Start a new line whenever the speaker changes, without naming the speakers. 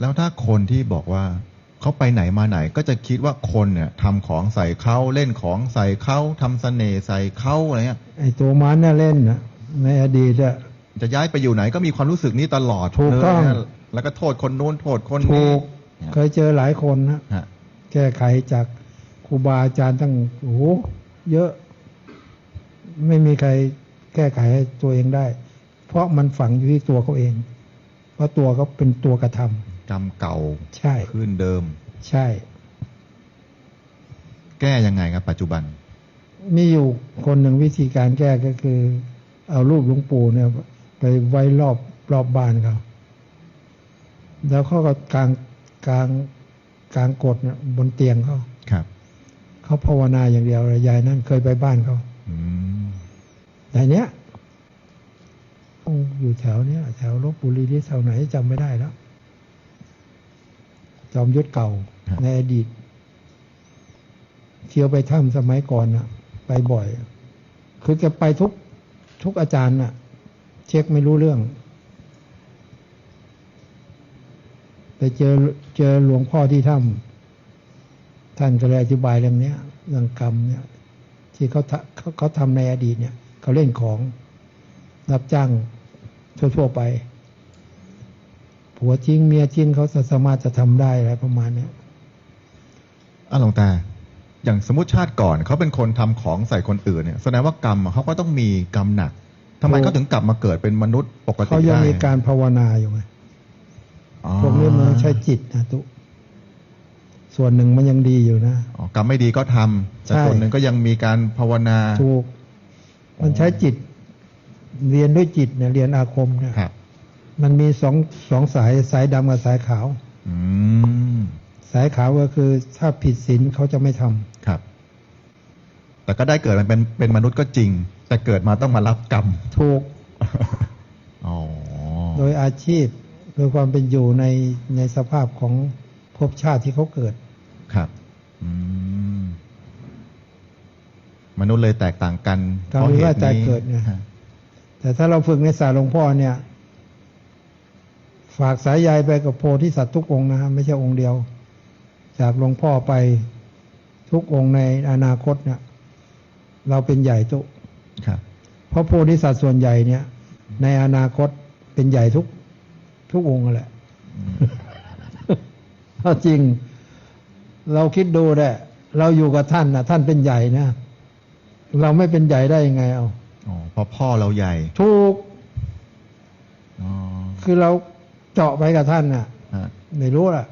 แล้วถ้าคนที่บอกว่าเขาไปไหนมาไหนก็จะคิดว่าคนเนี่ยทำของใส่เขาเล่นของใส่เขาทำเสน่ห์ใส่เขาอะไรเงี้ย
ไอ้ตัวมันน่ะเล่นนะในอดีตอะ
จะย้ายไปอยู่ไหนก็มีความรู้สึกนี้ตลอด
ถูกต้อง
เลยนะแล้วก็โทษคนนู้นโทษคน
ถู
นี้
กเคยเจอหลายคนนะ
ฮะ
แก้ไขจากครูบาอาจารย์ตั้งโอ้โหเยอะ ไม่มีใครแก้ไขให้ตัวเองได้ เพราะมันฝังอยู่ที่ตัวเขาเอง เพราะตัวเขาเป็นตัวกระทำ
กรรมเก่า
ใช่
ขึ้นเดิม
ใช่
แก้ยังไงครับ ปัจจุบัน
มีอยู่คนหนึ่งวิธีการแก้ก็คือ เอารูปหลวงปู่เนี่ย ไปไว้รอบรอบบ้านเขาแล้วเขาก็กลางกลางกลางกดเนี่ยบนเตียงเขา
ครับ
เขาภาวนาอย่างเดียวเลยยายนั่นเคยไปบ้านเขา
อืม
ยายเนี้ยอยู่แถวเนี้ยแถวลบบุรีที่แถวไหนจำไม่ได้แล้ว จอมยุทธเก่า ในอดีต เที่ยวไปถ้ำสมัยก่อนน่ะไปบ่อย คือแกไปทุกทุกอาจารย์น่ะเช็คไม่รู้เรื่อง ไปเจอเจอหลวงพ่อที่ถ้ำท่านก็เลยอธิบายเรื่องเนี้ยเรื่องกรรมเนี่ย ที่เขาทะเขาเขาทำในอดีตเนี่ย เขาเล่นของรับจ้างทั่วๆไป ผัวจริงเมียจริงเขาสามารถจะทำได้อะไรประมาณเนี้ย
อะหลวงตาอย่างสมมติชาติก่อนเขาเป็นคนทำของใส่คนอื่นเนี่ยแสดงว่ากรรมอะเขาก็ต้องมีกรรมหนักทำไม
ถูก
เขาถึงกลับมาเกิดเป็นมนุษย์ปกติ
เขายัง
ได้
มีการภาวนาอยู่ไง
อ๋อ
พวกนี้มันใช้จิตนะตุส่วนหนึ่งมันยังดีอยู่นะ
อ๋อกรรมไม่ดีก็ทำแต่
ใช่
ส่วนหนึ่งก็ยังมีการภาวนา
ถูกมันใช้จิต เรียนด้วยจิตเนี่ยเรียนอาคมเนี่ย
ครับ
มันมีสองสองสายสายดำกับสายขาว
อืม
สายขาวก็คือถ้าผิดศีลเขาจะไม่ทำ
ครับ แต่ก็ได้เกิดมันเป็นเป็นมนุษย์ก็จริง แต่เกิดมาต้องมารับกรรม
ถูก
อ๋อ
โดยอาชีพโดยความเป็นอยู่ในในสภาพของภพชาติที่เขาเกิด
ครับอืมมนุษย์เลยแตกต่างกัน
กรรม
เพราะเห
ว่า
ตุ
ใจ
นี้
เกิดเนี่ย
ฮะ
แต่ถ้าเราฝึกในศาสตร์หลวงพ่อเนี่ย ฝากสายใยไปกับโพธิสัตว์ทุกองค์นะฮะไม่ใช่องค์เดียว จากหลวงพ่อไปทุกองค์ในอนาคตเนี่ยเราเป็นใหญ่ทุก
ครับ
เพราะโพธิสัตว์ส่วนใหญ่เนี่ย ในอนาคตเป็นใหญ่ทุกทุกองค์แหละ
อืม
เอาจริง เราคิดดูแหละเราอยู่กับท่านนะท่านเป็นใหญ่นะเราไม่เป็นใหญ่ได้ยังไงเอา
อ๋อเพราะพ่อเราใหญ่
ถูก
อ๋อ
คือเรา เจาะไปกับท่านน่ะ
ฮะ
ไม่รู้ล่ะ